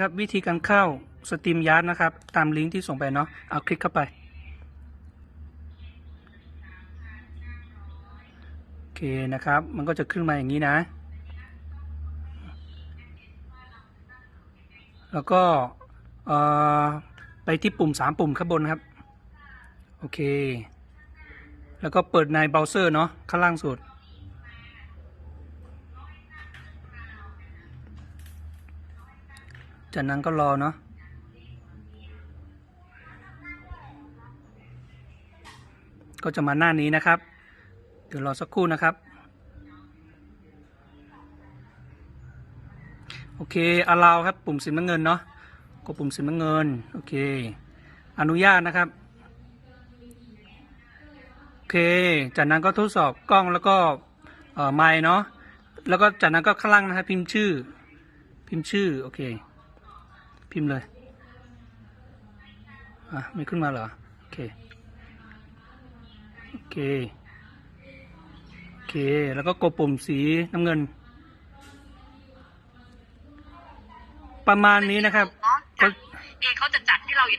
นะครับวิธีการเข้าสตรีมยาร์ดนะครับ ตามลิงก์ที่ส่งไปเนาะเอาคลิกเข้าไปโอเคนะครับ มันก็จะขึ้นมาอย่างนี้นะ แล้วก็ไปที่ปุ่มสามปุ่มข้างบนครับ โอเค แล้วก็เปิดในเบราว์เซอร์เนาะข้างล่างสุด จากนั้นก็รอเนาะก็จะมาหน้านี้นะครับ เดี๋ยวรอสักครู่นะครับ โอเคอ l ล w ครับ ปุ่มสีน้ำเงินเนาะก็ปุ่มสีน้ำเงิน โอเค อนุญาตนะครับ โอเค จากนั้นก็ทดสอบกล้องแล้วก็ไมค์เนาะแล้วก็จากนั้นก็ข้างล่างนะครับ พิมพ์ชื่อ พิมพ์ชื่อ โอเค พิมพ์เลย อะไม่ขึ้นมาเหรอ โอเค โอเค โอเค แล้วก็กดปุ่มสีน้ำเงิน ประมาณนี้นะครับเนาะเอเขาจะจัดให้เราอยู่ใน